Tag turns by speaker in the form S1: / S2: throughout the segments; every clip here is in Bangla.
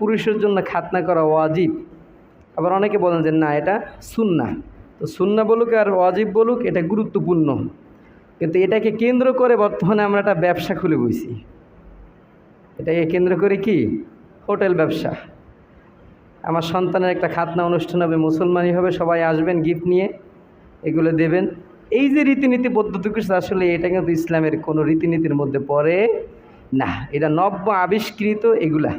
S1: পুরুষের জন্য খাতনা করা ওয়াজিব। আবার অনেকে বলেন যে না, এটা সুন্না। তো সুন্না বলুক আর ওয়াজিব বলুক, এটা গুরুত্বপূর্ণ। কিন্তু এটাকে কেন্দ্র করে বর্তমানে আমরা একটা ব্যবসা খুলে বইছি এটাকে কেন্দ্র করে কি? হোটেল ব্যবসা। আমার সন্তানের একটা খাতনা অনুষ্ঠান হবে, মুসলমানই হবে, সবাই আসবেন, গিফট নিয়ে এগুলো দেবেন। এই যে রীতিনীতি পদ্ধতি করছে আসলে এটা কিন্তু ইসলামের কোনো রীতিনীতির মধ্যে পড়ে না। এটা নব্য আবিষ্কৃত এগুলা।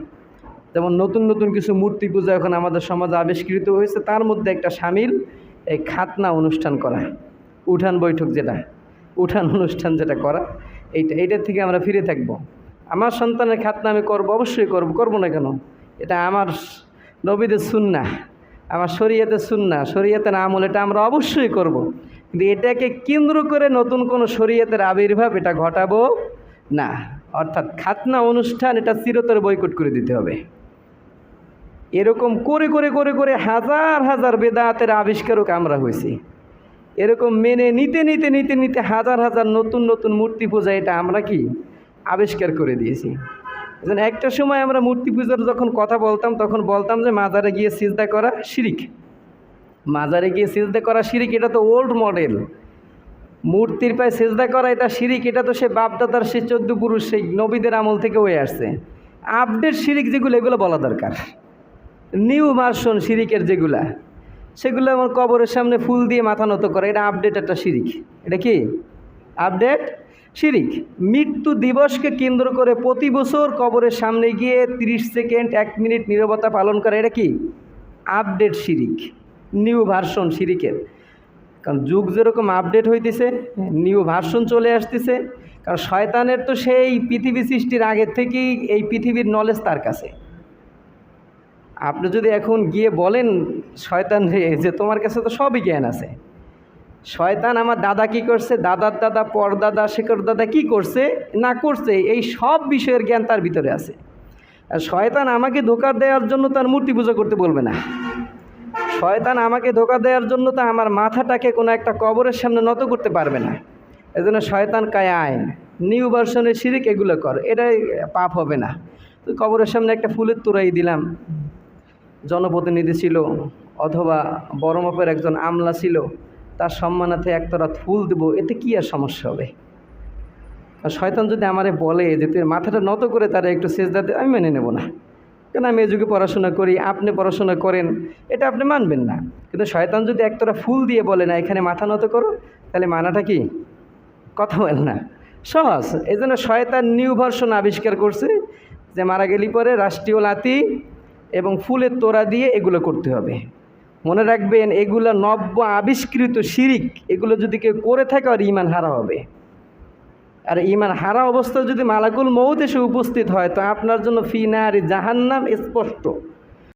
S1: যেমন নতুন নতুন কিছু মূর্তি পূজা এখন আমাদের সমাজে আবিষ্কৃত হয়েছে, তার মধ্যে একটা সামিল, এই খাতনা অনুষ্ঠান করা, উঠান বৈঠক যেটা, উঠান অনুষ্ঠান যেটা করা, এইটা এইটার থেকে আমরা ফিরে থাকব। আমার সন্তানের খাতনা আমি করব, অবশ্যই করব, করব না কেন? এটা আমার নবীদের সুন্না আমার শরীয়তে সুন্না শরীয়তের আমল, এটা আমরা অবশ্যই করব। কিন্তু এটাকে কেন্দ্র করে নতুন কোনো শরীয়তের আবির্ভাব এটা ঘটাবো না। অর্থাৎ খাতনা অনুষ্ঠান এটা চিরতর বয়কট করে দিতে হবে। এরকম করে করে করে করে হাজার হাজার বেদাতের আবিষ্কারক আমরা হয়েছি। এরকম মেনে নিতে নিতে নিতে নিতে হাজার হাজার নতুন নতুন মূর্তি পূজা এটা আমরা কি আবিষ্কার করে দিয়েছি। একটা সময় আমরা মূর্তি পূজার যখন কথা বলতাম, তখন বলতাম যে মাজারে গিয়ে সিজদা করা শিরিক। মাজারে গিয়ে সিজদা করা শিরিক, এটা তো ওল্ড মডেল মূর্তির পায়ে সেজদা করা এটা শিরিক, এটা তো সে বাপদাদার, সে চোদ্দ পুরুষ, সেই নবীদের আমল থেকে হয়ে আসছে। আপডেট শিরিক যেগুলো, এগুলো বলা দরকার। নিউ ভার্সন শিরিকের যেগুলা, সেগুলো আমার কবরের সামনে ফুল দিয়ে মাথা নত করে। এটা আপডেট একটা শিরিক এটা কি? আপডেট শিরিক মৃত্যু দিবসকে কেন্দ্র করে প্রতি বছর কবরের সামনে গিয়ে 30 সেকেন্ড, এক মিনিট নীরবতা পালন করে। এটা কি? আপডেট শিরিক নিউ ভার্সন শিরিকের কারণ যুগ যেরকম আপডেট হইতেছে নিউ ভার্সন চলে আসতেছে, কারণ শয়তানের তো সেই পৃথিবী সৃষ্টির আগের থেকেই এই পৃথিবীর নলেজ তার কাছে। আপনি যদি এখন গিয়ে বলেন শয়তান যে তোমার কাছে তো সবই জ্ঞান আছে। শয়তান আমার দাদা কি করছে? দাদার দাদা, পরদাদা শেখর দাদা কি করছে? না করছে, এই সব বিষয়ের জ্ঞান তার ভিতরে আছে। আর শয়তান আমাকে ধোকা দেওয়ার জন্য তার মূর্তি পুজো করতে বলবে না। শয়তান আমাকে ধোকা দেওয়ার জন্য তো আমার মাথাটাকে কোনো একটা কবরের সামনে নত করতে পারবে না। এজন্য শয়তান কায় আইন, নিউ ভার্সনের শিরিক এগুলো কর, এটাই পাপ হবে না। তো কবরের সামনে একটা ফুলের তোরাই দিলাম। জনপ্রতিনিধি ছিল অথবা বড় মাপের একজন আমলা ছিল, তার সম্মানার্থে একতরা ফুল দেবো, এতে কী আর সমস্যা হবে? শয়তান যদি আমারে বলে যে, তুই মাথাটা নত করে তারা একটু সেজদা দে, আমি মেনে নেব না। কেন আমি এ যুগে পড়াশোনা করি, আপনি পড়াশোনা করেন, এটা আপনি মানবেন না। কিন্তু শয়তান যদি একতরা ফুল দিয়ে বলে, না, এখানে মাথা নত করো, তাহলে মানাটা কি? কথা বল না। সহজ এই জন্য শয়তান নিউ ভার্সন আবিষ্কার করছে যে, মারা গেলি পরে রাষ্ট্রীয় লাতি এবং ফুলের তোড়া দিয়ে এগুলো করতে হবে। মনে রাখবেন, এগুলো নব্য আবিষ্কৃত শিরিক, এগুলো যদি কেউ করে থাকে আর ইমান হারা হবে। আর ইমান হারা অবস্থা যদি মালাকুল মৌত এসে উপস্থিত হয়, তো আপনার জন্য ফিনার জাহান্নাম স্পষ্ট।